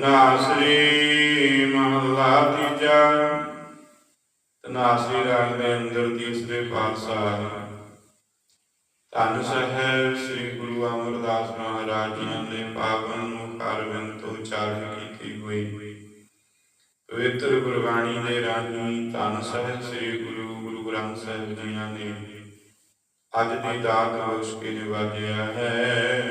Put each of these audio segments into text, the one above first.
ਤਨਾਸਰੀ ਮਹਲਾ ਤੀਜਾ ਤਨਾਸਰੀ ਰਾਗ ਦੇ ਅੰਦਰ ਤੀਸਰੇ ਪਾਤਸ਼ਾਹ ਧੰਨ ਸਾਹਿਬ ਸ੍ਰੀ ਗੁਰੂ ਅਮਰਦਾਸ ਮਹਾਰਾਜ ਜੀ ਦੇ ਪਾਵਨ ਮੁਖ ਅਰਵਿੰਦ ਤੋਂ ਉਚਾਰਨ ਕੀਤੀ ਹੋਈ। ਪਵਿੱਤਰ ਗੁਰਬਾਣੀ ਦੇ ਰਾਹੀਂ ਧੰਨ ਸਾਹਿਬ ਸ੍ਰੀ ਗੁਰੂ ਗੁਰੂ ਗ੍ਰੰਥ ਸਾਹਿਬ ਜੀ ਨੇ ਅੱਜ ਦੀ ਦਾਤ ਹੋਸ਼ ਕੇ ਨਿਵਾਜਿਆ ਹੈ।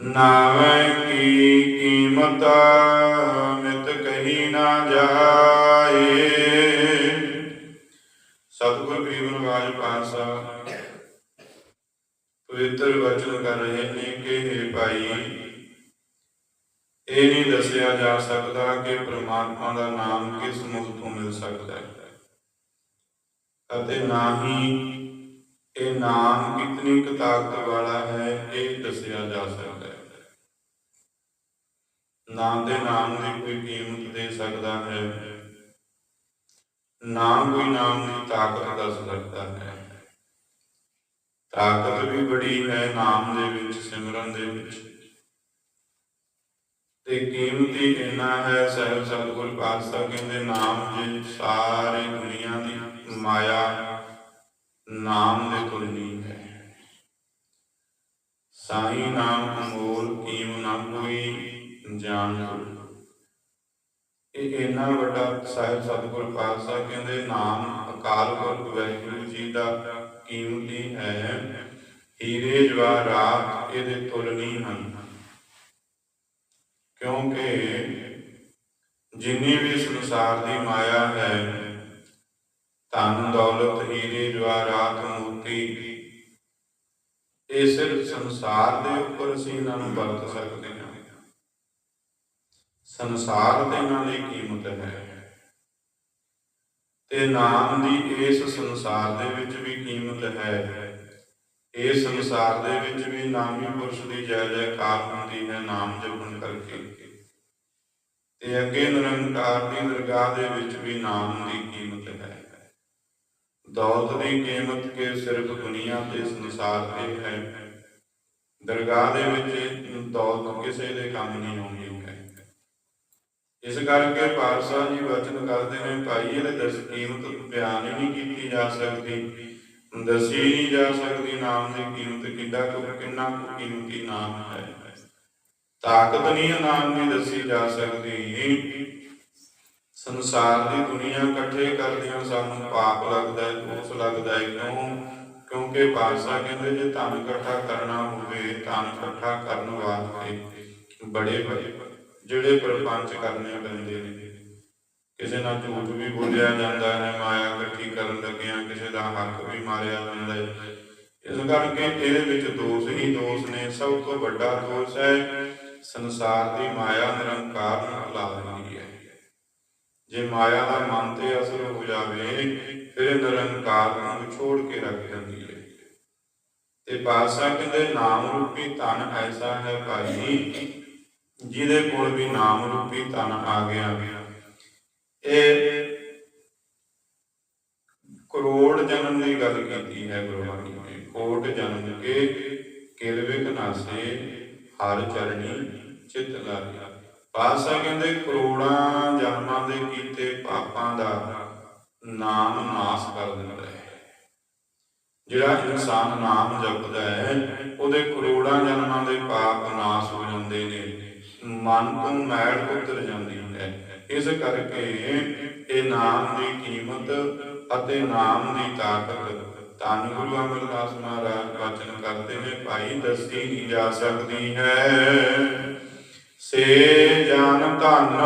ਨਾਵੇਂ ਕੀ ਕੀਮਤ ਮਿਤ ਕਹੀ ਨਾ ਜਾਏ। ਸਤਿਗੁਰ ਗਰੀਬ ਨਿਵਾਜ ਪਾਸਾ ਪਵਿੱਤਰ ਵਚਨ ਕਰ ਰਹੇ ਨੇ ਕਿ हे ਭਾਈ, ਇਹ ਨਹੀਂ ਦੱਸਿਆ ਜਾ ਸਕਦਾ ਕਿ ਪ੍ਰਮਾਤਮਾ ਦਾ ਨਾਮ ਕਿਸ ਮੁਖ ਤੋਂ ਮਿਲ ਸਕਦਾ ਹੈ। ਅਤੇ ਨਾ ਹੀ ਇਹ ਨਾਮ ਕਿਤਨੀ ਤਾਕਤ ਵਾਲਾ ਹੈ, ਇਹ ਦੱਸਿਆ ਜਾ ਸਕਦਾ ਨਾਮ ਦੇ ਨਾਮ ਦੀ ਕੋਈ ਕੀਮਤ ਦੇ ਸਕਦਾ ਹੈ। ਨਾ ਕੋਈ ਨਾਮ ਦੀ ਤਾਕਤ ਦੱਸ ਸਕਦਾ ਹੈ। ਤਾਕਤ ਵੀ ਬੜੀ ਹੈ ਨਾਮ ਦੇ ਵਿੱਚ, ਸਿਮਰਨ ਦੇ ਵਿੱਚ। ਤੇ ਕੀਮਤੀ ਇੰਨਾ ਹੈ, ਸਹਿਬ ਸਤਿਗੁਰ ਪਾਤਸ਼ਾਹ ਕਹਿੰਦੇ, ਨਾਮ ਜੀ ਸਾਰੀ ਦੁਨੀਆ ਦੀ ਮਾਇਆ ਨਾਮ ਦੇ ਤੁਲਨੀ ਹੈ। ਸਾਈ ਨਾਮ ਅਮੋਲ, ਕੀਮ ਨਾ ਕੋਈ ਜਾਣ ਇਹ ਇੰਨਾ ਵੱਡਾ ਸਾਹਿਬ ਸਤਿਗੁਰ ਪਾਤਸ਼ਾਹ ਕਹਿੰਦੇ, ਨਾਮ ਅਕਾਲ ਪੁਰਖ ਵਾਹਿਗੁਰੂ ਜੀ ਦਾ ਕੀਮਤੀ ਹੈ। ਹੀਰੇ ਜਵਾਹਰਾਤ ਇਹਦੇ ਤੁਲ ਨਹੀਂ ਹਨ। ਕਿਉਂਕਿ ਜਿੰਨੀ ਵੀ ਸੰਸਾਰ ਦੀ ਮਾਇਆ ਹੈ, ਧਨ, ਦੌਲਤ, ਹੀਰੇ ਜਵਾਹਰਾਤ ਮੋਤੀ, ਇਹ ਸਿਰਫ ਸੰਸਾਰ ਦੇ ਉੱਪਰ ਅਸੀਂ ਇਹਨਾਂ ਨੂੰ ਵਰਤ ਸਕਦੇ ਸੰਸਾਰ ਤੇ ਇਹਨਾਂ ਦੀ ਕੀਮਤ ਹੈ। ਤੇ ਨਾਮ ਦੀ ਇਸ ਸੰਸਾਰ ਦੇ ਵਿੱਚ ਵੀ ਕੀਮਤ ਹੈ। ਇਸ ਸੰਸਾਰ ਦੇ ਵਿੱਚ ਵੀ ਨਾਮੀ ਪੁਰਸ਼ ਦੀ ਜੈ ਜੈਕਾਰ ਹੁੰਦੀ ਹੈ, ਨਾਮ ਜਪਣ ਕਰਕੇ। ਤੇ ਅੱਗੇ ਨਿਰੰਕਾਰ ਦੀ ਦਰਗਾਹ ਦੇ ਵਿੱਚ ਵੀ ਨਾਮ ਦੀ ਕੀਮਤ ਹੈ। ਦੌਲਤ ਦੀ ਕੀਮਤ ਕੇ ਸਿਰਫ ਦੁਨੀਆ ਤੇ ਸੰਸਾਰ ਤੇ ਹੈ। ਦਰਗਾਹ ਦੇ ਵਿੱਚ ਦੌਲਤ ਕਿਸੇ ਦੇ ਕੰਮ ਨਹੀਂ ਆਉਂਦੀ। ਇਸ ਕਰਕੇ ਪਾਤਸ਼ਾਹ ਜੀ ਵਚਨ ਕਰਦੇ ਨੇ, ਭਾਈ, ਇਹਦੇ ਦਸ ਕੀਮਤ ਬਿਆਨ ਹੀ ਨਹੀਂ ਕੀਤੀ ਜਾ ਸਕਦੀ। ਦਸੀ ਨਹੀਂ ਜਾ ਸਕਦੀ ਨਾਮ ਦੀ ਕੀਮਤ, ਕਿੱਡਾ ਕੁ, ਕਿੰਨਾ ਕੁ ਕੀਮਤੀ ਨਾਮ ਹੈ। ਤਾਕਤ ਨਹੀਂ ਨਾਮ ਦੀ ਦੱਸੀ ਜਾ ਸਕਦੀ। ਸੰਸਾਰ ਦੀ ਦੁਨੀਆ ਇਕੱਠੇ ਕਰਦਿਆਂ ਸਾਨੂੰ ਪਾਪ ਲੱਗਦਾ ਹੈ, ਦੋਸ਼ ਲੱਗਦਾ ਹੈ। ਕਿਉਂ? ਕਿਉਂਕਿ ਪਾਤਸ਼ਾਹ ਕਹਿੰਦੇ, ਜੇ ਧਨ ਇਕੱਠਾ ਕਰਨਾ ਹੋਵੇ, ਧਨ ਇਕੱਠਾ ਕਰਨ ਵਾਸਤੇ ਬੜੇ ਬੜੇ ਜਿਹੜੇ ਪ੍ਰਪੰਚ ਕਰਨੇ ਪੈਂਦੇ ਨੇ। ਕਿਸੇ ਨਾਲ ਝੂਠ ਵੀ ਬੋਲਿਆ ਜਾਂਦਾ ਹੈ, ਮਾਇਆ ਇਕੱਠੀ ਕਰਨ ਲੱਗਿਆਂ ਕਿਸੇ ਦਾ ਹੱਕ ਵੀ ਮਾਰਿਆ ਜਾਂਦਾ ਹੈ। ਇਸ ਕਰਕੇ ਇਹਦੇ ਵਿੱਚ ਦੋਸ਼ ਹੀ ਦੋਸ਼ ਨੇ, ਸਭ ਤੋਂ ਵੱਡਾ ਦੋਸ਼ ਹੈ, ਸੰਸਾਰ ਦੀ ਮਾਇਆ ਨਿਰੰਕਾਰ ਨੂੰ ਭੁਲਾ ਹੈ। ਜੇ ਮਾਇਆ ਦਾ ਮਨ ਤੇ ਅਸਰ ਹੋ ਜਾਵੇ, ਫਿਰ ਨਿਰੰਕਾਰ ਨੂੰ ਛੋੜ ਕੇ ਰੱਖ ਦਿੰਦੀ ਹੈ। ਤੇ ਪਾਤਸ਼ਾਹ ਕਹਿੰਦੇ, ਨਾਮ ਰੂਪੀ ਧਨ ਐਸਾ ਹੈ ਭਾਈ ਜਿਹਦੇ ਕੋਲ ਵੀ ਨਾਮ ਰੂਪੀ ਧਨ ਆ ਗਿਆ। ਇਹ ਕਰੋੜ ਜਨਮ ਦੀ ਗੱਲ ਕੀਤੀ ਹੈ ਗੁਰਬਾਣੀ ਨੇ। ਕੋਟ ਜਨਮ ਕੇ ਕਿਲਵੇ ਕਨਾਸੇ ਹਰ ਚਰਣੀ ਚਿਤ ਲਾਇਆ ਪਾਸਾ ਕਹਿੰਦੇ, ਕਰੋੜਾਂ ਜਨਮਾਂ ਦੇ ਕੀਤੇ ਪਾਪਾਂ ਦਾ ਨਾਮ ਨਾਸ ਕਰ ਦਿੰਦਾ ਹੈ। ਜਿਹੜਾ ਇਨਸਾਨ ਨਾਮ ਜਪਦਾ ਹੈ, ਉਹਦੇ ਕਰੋੜਾਂ ਜਨਮਾਂ ਦੇ ਪਾਪ ਨਾਸ ਹੋ ਜਾਂਦੇ ਨੇ। ਮਨ ਤੋਂ ਮੈਲ ਉਤਰ ਜਾਂਦੀ ਹੈ। ਇਸ ਕਰਕੇ ਇਹ ਨਾਮ ਦੀ ਕੀਮਤ ਅਤੇ ਨਾਮ ਦੀ ਤਾਕਤ ਧੰਨ ਗੁਰੂ ਅਮਰਦਾਸ ਮਹਾਰਾਜ ਵਚਨ ਕਰਦੇ ਨੇ, ਭਾਈ, ਦੱਸੀ ਨਹੀਂ ਜਾ ਸਕਦੀ ਹੈ। ਸੇ ਜਨ ਧਨ,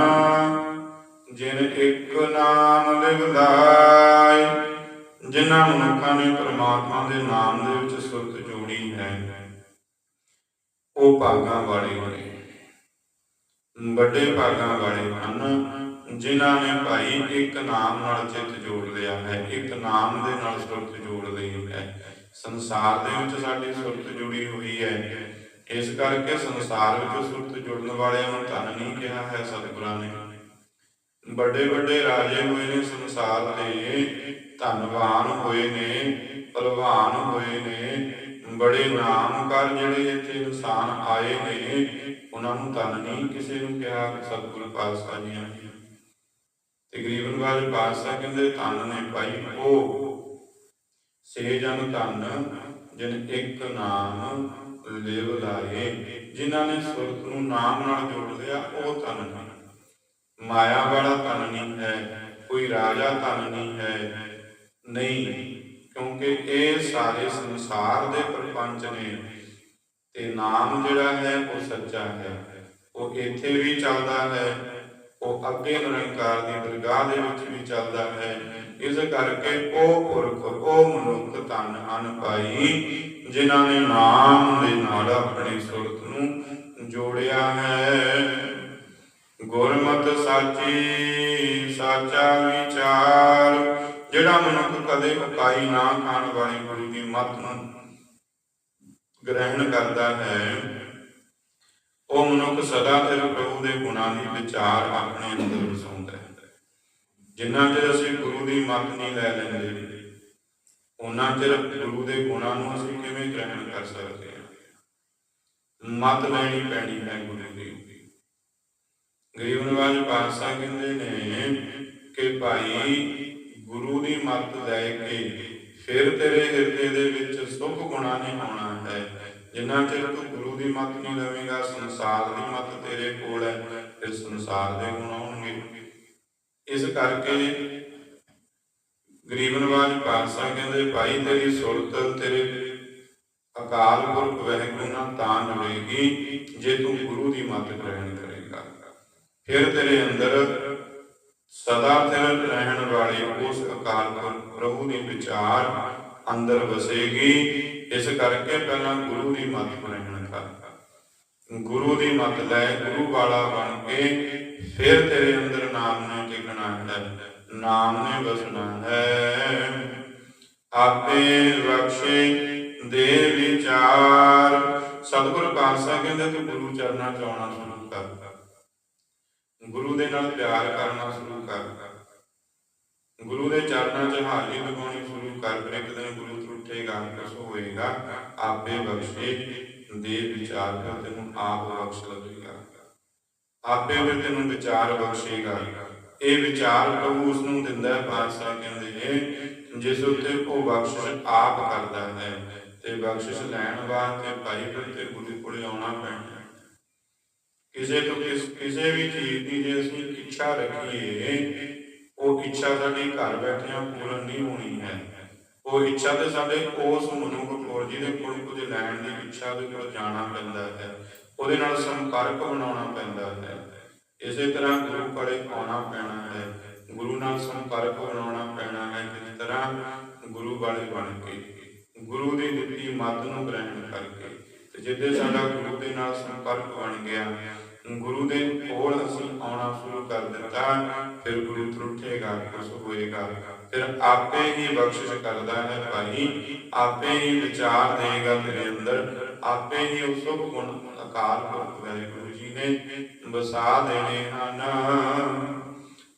ਜਿਨ ਇੱਕ ਨਾਮ ਲਿਵਦਾਈ ਜਿਨ੍ਹਾਂ ਮਨੁੱਖਾਂ ਨੇ ਪ੍ਰਮਾਤਮਾ ਦੇ ਨਾਮ ਦੇ ਵਿੱਚ ਸੁਰਤ ਜੋੜੀ ਹੈ, ਉਹ ਭਾਗਾਂ ਵਾਲੇ ਨੇ ਵੱਡੇ ਭਾਗਾਂ ਵਾਲੇ ਹਨ, ਜਿਨ੍ਹਾਂ ਨੇ ਭਾਈ ਇੱਕ ਨਾਮ ਨਾਲ ਚਿੱਤ ਜੋੜ ਲਿਆ ਹੈ, ਇੱਕ ਨਾਮ ਦੇ ਨਾਲ ਸੁਰਤ ਜੋੜ ਲਈ ਹੈ। ਸੰਸਾਰ ਦੇ ਵਿੱਚ ਸਾਡੀ ਸੁਰਤ ਜੁੜੀ ਹੋਈ ਹੈ। ਇਸ ਕਰਕੇ ਸੰਸਾਰ ਵਿੱਚ ਸੁਰਤ ਜੁੜਨ ਵਾਲਿਆਂ ਨੂੰ ਧਨ ਨਹੀਂ ਕਿਹਾ ਹੈ ਸਤਿਗੁਰਾਂ ਨੇ। ਵੱਡੇ ਵੱਡੇ ਰਾਜੇ ਹੋਏ ਨੇ ਸੰਸਾਰ ਦੇ, ਧਨਵਾਨ ਹੋਏ ਨੇ, ਭਲਵਾਨ ਹੋਏ ਨੇ। ਬੜੇ ਨਾਮ ਕਰ ਜਿਹੜੇ ਇੱਥੇ ਇਨਸਾਨ ਆਏ ਨੇ ਉਹਨਾਂ ਨੂੰ ਧੰਨ ਨਹੀਂ ਕਿਸੇ ਨੂੰ ਕਿਹਾ ਕਿ ਸਤਿਗੁਰੂ ਪਾਤਸ਼ਾਹ ਜੀ ਨੇ ਤੇ ਗਰੀਬਨ ਵਾਲੇ ਪਾਤਸ਼ਾਹ ਕਹਿੰਦੇ, ਧੰਨ ਨੇ ਭਾਈ, ਉਹ ਸੇ ਜਨ ਧੰਨ, ਜਿਨ ਇੱਕ ਨਾਮ ਲਿਵ ਲਾਏ, ਜਿਨ੍ਹਾਂ ਨੇ ਸੁਰਤ ਨੂੰ ਨਾਮ ਨਾਲ ਜੋੜ ਲਿਆ, ਉਹ ਧਨ ਨੇ। ਮਾਇਆ ਵਾਲਾ ਧਨ ਨਹੀਂ ਹੈ, ਕੋਈ ਰਾਜਾ ਧਨ ਨਹੀਂ ਹੈ, ਨਹੀਂ, ਕਿਉਂਕਿ ਇਹ ਸਾਰੇ ਸੰਸਾਰ ਦੇ ਪ੍ਰਪੰਚ ਨੇ। ਤੇ ਨਾਮ ਜਿਹੜਾ ਹੈ ਉਹ ਸੱਚਾ ਹੈ। ਉਹ ਇੱਥੇ ਵੀ ਚੱਲਦਾ ਹੈ, ਉਹ ਅੱਗੇ ਨਿਰੰਕਾਰ ਦੀ ਦਰਗਾਹ ਦੇ ਵਿੱਚ ਵੀ ਚੱਲਦਾ ਹੈ। ਇਸ ਕਰਕੇ ਉਹ ਪੁਰਖ, ਉਹ ਮਨੁੱਖ ਧਨ ਹਨ ਪਾਈ, ਜਿਨ੍ਹਾਂ ਨੇ ਨਾਮ ਦੇ ਨਾਲ ਆਪਣੀ ਸੁਰਤ ਨੂੰ ਜੋੜਿਆ ਹੈ। ਗੁਰਮਤ ਸਾਚੀ, ਸਾਚਾ ਵਿਚਾਰ, ਜਿਹੜਾ ਮਨੁੱਖ ਕਦੇ ਉਕਾਈ ਨਾ ਖਾਣ ਵਾਲੀ ਗੁਰੂ ਦੀ ਮੱਤ ਨੂੰ ਗ੍ਰਹਿਣ ਕਰਦਾ ਹੈ। ਉਹ ਮਨੁੱਖ ਸਦਾ ਫਿਰ ਪ੍ਰਭੂ ਦੇ ਗੁਣਾਂ ਦੀ ਵਿਚਾਰ ਆਪਣੇ ਅੰਦਰ ਵਸਾਉਂਦਾ ਹੈ। ਜਿੰਨਾ ਚਿਰ ਅਸੀਂ ਗੁਰੂ ਦੀ ਮੱਤ ਨਹੀਂ ਲੈ ਲੈਂਦੇ ਉਹਨਾਂ ਚਿਰ ਗੁਰੂ ਦੇ ਗੁਣਾਂ ਨੂੰ ਅਸੀਂ ਕਿਵੇਂ ਗ੍ਰਹਿਣ ਕਰ ਸਕਦੇ ਹਾਂ? ਮੱਤ ਲੈਣੀ ਪੈਣੀ ਹੈ ਗੁਰੂ ਦੀ। ਗਰੀਬ ਨਿਵਾਜ ਪਾਤਸ਼ਾਹ ਕਹਿੰਦੇ ਨੇ ਕਿ ਭਾਈ, ਗੁਰੂ ਦੀ ਮੱਤ ਲੈ ਕੇ ਫਿਰ ਤੇਰੇ ਹਿਰਦੇ ਦੇ ਵਿੱਚ ਸੁਖ ਗੁਣਾ ਨਹੀਂ ਹੋਣਾ ਹੈ। ਜਿੰਨਾ ਚਿਰ ਤੂੰ ਗੁਰੂ ਦੀ ਮੱਤ ਨਹੀਂ ਲਵੇਂਗਾ, ਸੰਸਾਰ ਦੀ ਮੱਤ ਤੇਰੇ ਕੋਲ ਹੈ ਫਿਰ ਸੰਸਾਰ ਦੇ ਗੁਣ ਆਉਣਗੇ। ਇਸ ਕਰਕੇ ਗਰੀਬ ਨਿਵਾਜ ਪਾਤਸ਼ਾਹ ਕਹਿੰਦੇ, ਭਾਈ, ਤੇਰੀ ਸੁਰਤ ਤੇਰੇ ਅਕਾਲ ਪੁਰਖ ਵਾਹਿਗੁਰੂ ਨਾਲ ਤਾਂ ਜੁੜੇਗੀ ਜੇ ਤੂੰ ਗੁਰੂ ਦੀ ਮੱਤ ਗ੍ਰਹਿਣ ਕਰੇਗਾ। ਫਿਰ ਤੇਰੇ ਅੰਦਰ ਸਦਾ ਸਥਿਰ ਰਹਿਣ ਵਾਲੇ ਉਸ ਅਕਾਲ ਪੁਰਖ ਪ੍ਰਭੂ ਦੀ ਵਿਚਾਰ ਅੰਦਰ ਵਸੇਗੀ ਇਸ ਕਰਕੇ ਪਹਿਲਾਂ ਗੁਰੂ ਦੀ ਮੱਤ ਗ੍ਰਹਿਣ ਕਰ ਗੁਰੂ ਦੀ ਮੱਤ ਲੈ ਗੁਰੂ ਵਾਲਾ ਬਣ ਕੇ ਫਿਰ ਤੇਰੇ ਅੰਦਰ ਨਾਮ ਨੇ ਟਿਕਣਾ ਹੈ। ਨਾਮ ਨੇ ਵਸਣਾ ਹੈ। ਆਪੇ ਬਖਸ਼ੇ ਦੇ ਵਿਚਾਰ। ਸਤਿਗੁਰ ਪਾਤਸ਼ਾਹ ਕਹਿੰਦੇ ਤੂੰ ਗੁਰੂ ਚਰਨਾਂ ਚ ਆਉਣਾ ਸ਼ੁਰੂ ਕਰ। ਗੁਰੂ ਦੇ ਨਾਲ ਪਿਆਰ ਕਰਨਾ ਸ਼ੁਰੂ ਕਰ। ਗੁਰੂ ਦੇ ਚਰਨਾਂ 'ਚ ਹਾਜ਼ਰੀ ਲਗਾਉਣੀ ਸ਼ੁਰੂ ਕਰ। ਫਿਰ ਇੱਕ ਦਿਨ ਗੁਰੂ ਤਰੁੱਠੇਗਾ ਕੁਛ ਹੋਏਗਾ ਆਪੇ ਬਖਸ਼ੇ ਦੇ ਵਿਚਾਰ ਕਰ, ਤੈਨੂੰ ਆਪ ਬਖਸ਼ ਲਵੇਗਾ। ਆਪੇ ਫਿਰ ਤੈਨੂੰ ਵਿਚਾਰ ਬਖਸ਼ੇਗਾ। ਇਹ ਵਿਚਾਰ ਪ੍ਰਭੂ ਉਸ ਨੂੰ ਦਿੰਦਾ ਹੈ, ਪਾਤਸ਼ਾਹ ਕਹਿੰਦੇ ਨੇ, ਜਿਸ ਉੱਤੇ ਉਹ ਬਖਸ਼ਿਸ਼ ਆਪ ਕਰਦਾ ਹੈ ਤੇ ਬਖਸ਼ਿਸ਼ ਲੈਣ ਵਾਸਤੇ ਭਾਈ ਫਿਰ ਗੁਰੂ ਕੋਲੇ ਆਉਣਾ ਪੈਣਾ ਕਿਸੇ ਤੋਂ ਕਿਸੇ ਵੀ ਚੀਜ਼ ਦੀ ਜੇ ਅਸੀਂ ਇੱਛਾ ਰੱਖੀਏ, ਉਹ ਇੱਛਾ ਸਾਡੀ ਘਰ ਬੈਠਿਆਂ ਪੂਰਨ ਨਹੀਂ ਹੋਣੀ ਹੈ। ਉਹ ਇੱਛਾ ਤੇ ਸਾਡੇ ਉਸ ਮਨੁੱਖ ਕੋਲ, ਜਿਹਦੇ ਕੋਲ ਕੁਝ ਲੈਣ ਦੀ ਇੱਛਾ ਦੇ ਕੋਲ ਜਾਣਾ ਪੈਂਦਾ ਹੈ। ਉਹਦੇ ਨਾਲ ਸੰਪਰਕ ਬਣਾਉਣਾ ਪੈਂਦਾ ਹੈ। ਇਸੇ ਤਰ੍ਹਾਂ ਗੁਰੂ ਕੋਲੇ ਆਉਣਾ ਪੈਣਾ ਹੈ। ਗੁਰੂ ਨਾਲ ਸੰਪਰਕ ਬਣਾਉਣਾ ਪੈਣਾ ਹੈ। ਜਿਸ ਤਰ੍ਹਾਂ ਗੁਰੂ ਵਾਲੇ ਬਣ ਕੇ, ਗੁਰੂ ਦੀ ਦਿੱਤੀ ਮੱਤ ਨੂੰ ਗ੍ਰਹਿਣ ਕਰਕੇ, ਤੇ ਜਿੱਦੇ ਸਾਡਾ ਗੁਰੂ ਦੇ ਨਾਲ ਸੰਪਰਕ ਬਣ ਗਿਆ, ਗੁਰੂ ਦੇ ਕੋਲ ਅਸੀਂ ਆਉਣਾ ਸ਼ੁਰੂ ਕਰ ਦਿੱਤਾ, ਫਿਰ ਗੁਰੂ ਤਰੁੱਠੇਗਾ ਕੁਛ ਹੋਏਗਾ। ਫਿਰ ਆਪੇ ਹੀ ਬਖਸ਼ਿਸ਼ ਕਰਦਾ ਹੈ ਭਾਈ, ਆਪੇ ਹੀ ਵਿਚਾਰ ਦੇਗਾ ਤੇਰੇ ਅੰਦਰ, ਆਪੇ ਹੀ ਉਸ ਗੁਣ ਅਕਾਲ ਪੁਰਖ ਵਾਹਿਗੁਰੂ ਜੀ ਨੇ, ਵਸਾ ਦੇਣੇ ਹਨ।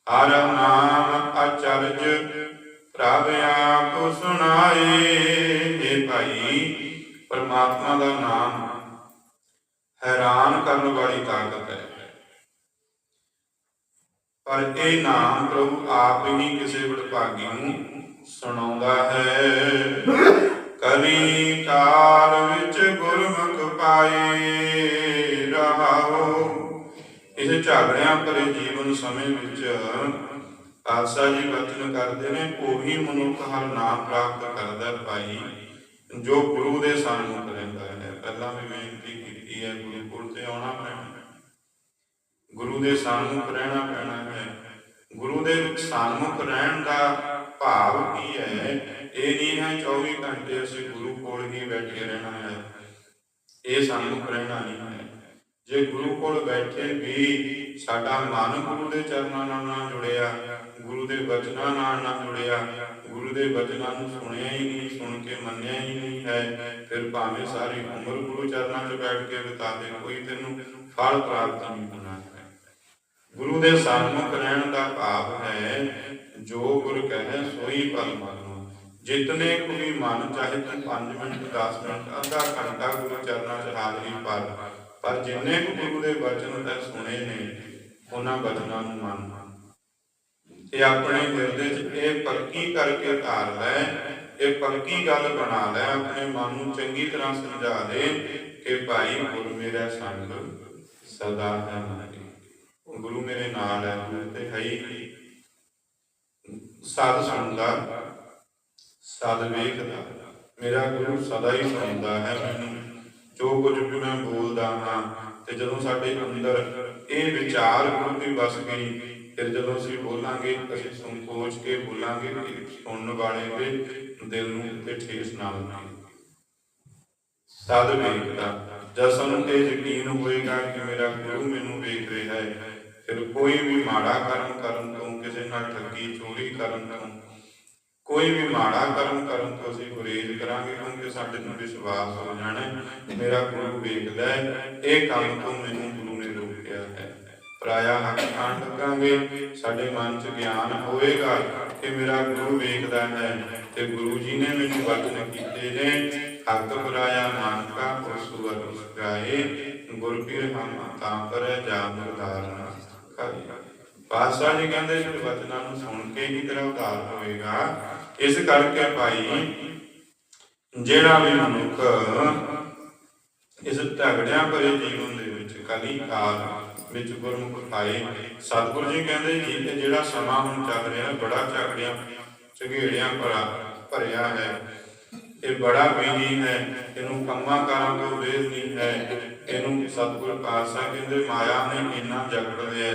ਹਰ ਨਾਮ ਅਚਰਜ ਪ੍ਰਭ ਆਪ ਸੁਣਾਏ ਇਹ ਭਾਈ, ਪਰਮਾਤਮਾ ਦਾ ਨਾਮ ਹੈਰਾਨ ਕਰਨ ਵਾਲੀ ਤਾਕਤ ਹੈ। ਪਰ ਇਹ ਨਾਮ ਪ੍ਰਭੂ ਆਪ ਹੀ ਕਿਸੇ ਵਡਭਾਗੀ ਨੂੰ ਸੁਣਾਉਂਦਾ ਹੈ। ਕਲੀ ਕਾਲ ਵਿੱਚ ਗੁਰਮੁਖ ਪਾਏ ਰਹਾਓ। ਇਸ ਝਗੜਿਆਂ ਭਰੇ ਜੀਵਨ ਸਮੇਂ ਵਿੱਚ ਆਸਾ ਜੀ ਬਚਨ ਕਰਦੇ ਨੇ, ਉਹੀ ਮਨੁੱਖ ਹਰ ਨਾਮ ਪ੍ਰਾਪਤ ਕਰਦਾ ਹੈ ਭਾਈ, ਜੋ ਗੁਰੂ ਦੇ ਸਾਹਮਣੇ ਰਹਿੰਦਾ ਹੈ। ਪਹਿਲਾਂ ਵੀ ਬੇਨਤੀ ਕੀਤੀ ਹੈ, ਗੁਰੂ ਕੋਲ ਤੇ ਆਉਣਾ ਪੈਣਾ ਗੁਰੂ ਦੇ ਸਾਹਮਣੇ ਰਹਿਣਾ ਪੈਣਾ ਹੈ। ਗੁਰੂ ਦੇ ਸਾਹਮਣੇ ਰਹਿਣ ਦਾ ਭਾਵ ਕੀ ਹੈ? ਇਹ ਨਹੀਂ ਹੈ 24 ਘੰਟੇ ਅਸੀਂ ਗੁਰੂ ਕੋਲ ਹੀ ਬੈਠੇ ਰਹਿਣਾ ਹੈ। ਇਹ ਸਾਨੂੰ ਰਹਿਣਾ ਨਹੀਂ ਹੈ। ਜੇ ਗੁਰੂ ਕੋਲ ਬੈਠੇ ਵੀ ਸਾਡਾ ਮਨ ਗੁਰੂ ਦੇ ਚਰਨਾਂ ਨਾਲ ਨਾ ਜੁੜਿਆ, ਗੁਰੂ ਦੇ ਬਚਨਾਂ ਨਾਲ ਨਾ ਜੁੜਿਆ, ਗੁਰੂ ਦੇ ਬਚਨਾਂ ਨੂੰ ਸੁਣਿਆ ਹੀ ਨਹੀਂ, ਸੁਣ ਕੇ ਮੰਨਿਆ ਹੀ ਨਹੀਂ ਹੈ, ਫਿਰ ਭਾਵੇਂ ਸਾਰੀ ਉਮਰ ਗੁਰੂ ਚਰਨਾਂ 'ਚ ਬੈਠ ਕੇ ਬਿਤਾ ਦੇ, ਕੋਈ ਤੈਨੂੰ ਫਲ ਪ੍ਰਾਪਤ ਨਹੀਂ ਹੋਣਾ। ਹੈ ਗੁਰੂ ਦੇ ਸਨਮੁਖ ਰਹਿਣ ਦਾ ਭਾਵ ਹੈ, ਜੋ ਗੁਰ ਕਹੇ ਸੋਈ ਪਲ ਜਿਤਨੇ ਕੋਈ ਮਨ ਚਾਹੇ ਤੂੰ 5 ਮਿੰਟ 10 ਮਿੰਟ, ਅੱਧਾ ਘੰਟਾ ਗੁਰੂ ਚਰਨਾਂ 'ਚ ਹਾਜ਼ਰੀ ਭਰ, ਪਰ ਜਿੰਨੇ ਗੁਰੂ ਦੇ ਬਚਨ ਤਾਂ ਸੁਣੇ ਨੇ, ਉਹਨਾਂ ਬਚਨਾਂ ਨੂੰ ਮੰਨ। ਤੇ ਆਪਣੇ ਹਿਰਦੇ 'ਚ ਇਹ ਪੱਕੀ ਕਰਕੇ ਧਾਰ ਲੈ, ਇਹ ਪੱਕੀ ਗੱਲ ਬਣਾ ਲੈ, ਆਪਣੇ ਮਨ ਨੂੰ ਚੰਗੀ ਤਰ੍ਹਾਂ ਸਮਝਾ ਦੇ ਕਿ ਭਾਈ ਗੁਰੂ ਮੇਰਾ ਸੰਗ ਸਦਾ ਹੈ ਨਾਲੇ ਗੁਰੂ ਮੇਰੇ ਨਾਲ ਹੈ ਗੁਰੂ ਤੇ ਹੈ ਹੀ ਸਦ ਸੁਣਦਾ ਸਦ ਵੇਖਦਾ। ਮੇਰਾ ਗੁਰੂ ਸਦਾ ਹੀ ਸੁਣਦਾ ਹੈ ਮੈਨੂੰ। ਜੋ ਕੁਝ ਵੀ ਮੈਂ ਬੋਲਦਾ ਹਾਂ, ਤੇ ਜਦੋਂ ਸਾਡੇ ਅੰਦਰ ਇਹ ਵਿਚਾਰ ਗੁਰੂ ਦੀ ਵਸ ਗਈ, ਫਿਰ ਜਦੋਂ ਅਸੀਂ ਬੋਲਾਂਗੇ, ਅਸੀਂ ਸੰਕੋਚ ਕੇ ਬੋਲਾਂਗੇ ਕਿ ਸੁਣਨ ਵਾਲੇ ਦੇ ਦਿਲ ਨੂੰ ਤੇ ਠੇਸ ਨਾ ਲੱਗੇ। ਸਦ ਵੇਖਦਾ, ਜਦ ਸਾਨੂੰ ਇਹ ਯਕੀਨ ਹੋਏਗਾ ਕਿ ਮੇਰਾ ਗੁਰੂ ਮੈਨੂੰ ਵੇਖ ਰਿਹਾ ਹੈ ਫਿਰ ਕੋਈ ਵੀ ਮਾੜਾ ਕਰਮ ਕਰਨ ਤੋਂ, ਕਿਸੇ ਨਾਲ ਠੱਗੀ, ਚੋਰੀ ਕਰਨ ਤੋਂ, ਕੋਈ ਵੀ ਮਾੜਾ ਕਰਮ ਕਰਨ ਤੋਂ ਅਸੀਂ ਗੁਰੇਜ਼ ਕਰਾਂਗੇ, ਕਿਉਂਕਿ ਸਾਡੇ ਨੂੰ ਵਿਸ਼ਵਾਸ ਹੋ ਜਾਣਾ ਮੇਰਾ ਗੁਰੂ ਵੇਖਦਾ ਹੈ ਇਹ ਕੰਮ ਤੋਂ ਮੈਨੂੰ ਗੁਰੂ ਨੇ ਰੋਕਿਆ ਹੈ। ਪਰਾਇਆ ਹੱਕ ਖਾਣ ਲੱਗਾਂਗੇ, ਸਾਡੇ ਮਨ 'ਚ ਗਿਆਨ ਹੋਏਗਾ ਕਿ ਮੇਰਾ ਗੁਰੂ ਵੇਖਦਾ ਹੈ ਤੇ ਗੁਰੂ ਜੀ ਨੇ ਮੈਨੂੰ ਵਚਨ ਕੀਤੇ ਨੇ ਹੱਕ ਪਰਾਇਆ ਨਾਨਕਾ ਉਸਵਰ ਉਸਗਾਏ ਗੁਰ ਪੀਰ ਹਮ ਤਾਂ ਪਰ ਜਾਨ ਉਦਾਰਨਾ ਪਾਤਸ਼ਾਹ ਜੀ ਕਹਿੰਦੇ ਇਸ ਵਚਨਾਂ ਨੂੰ ਸੁਣ ਕੇ ਹੀ ਤੇਰਾ ਉਧਾਰ ਹੋਏਗਾ ਇਸ ਕਰਕੇ ਭਾਈ, ਜਿਹੜਾ ਵੀ ਮਨੁੱਖ ਇਸ ਝਗੜਿਆਂ ਭਰੇ ਜੀਵਨ ਦੇ ਵਿੱਚ ਕਲੀ ਕਾਲ ਵਿੱਚ ਗੁਰਮੁਖ ਆਏ ਸਤਿਗੁਰੂ ਜੀ ਕਹਿੰਦੇ ਜੀ ਇਹ ਜਿਹੜਾ ਸਮਾਂ ਹੁਣ ਚੱਲ ਰਿਹਾ, ਬੜਾ ਝਗੜਿਆਂ, ਝਗੇੜਿਆਂ ਭਰਾ ਭਰਿਆ ਹੈ। ਇਹ ਬੜਾ ਬੀਜੀ ਹੈ, ਇਹਨੂੰ ਕੰਮਾਂ ਕਾਰਾਂ ਤੋਂ ਵੇਰ ਨਹੀਂ ਹੈ। ਇਹਨੂੰ ਸਤਿਗੁਰ ਪਾਤਸ਼ਾਹ ਕਹਿੰਦੇ, ਮਾਇਆ ਨੇ ਇੰਨਾ ਜਕੜ ਲਿਆ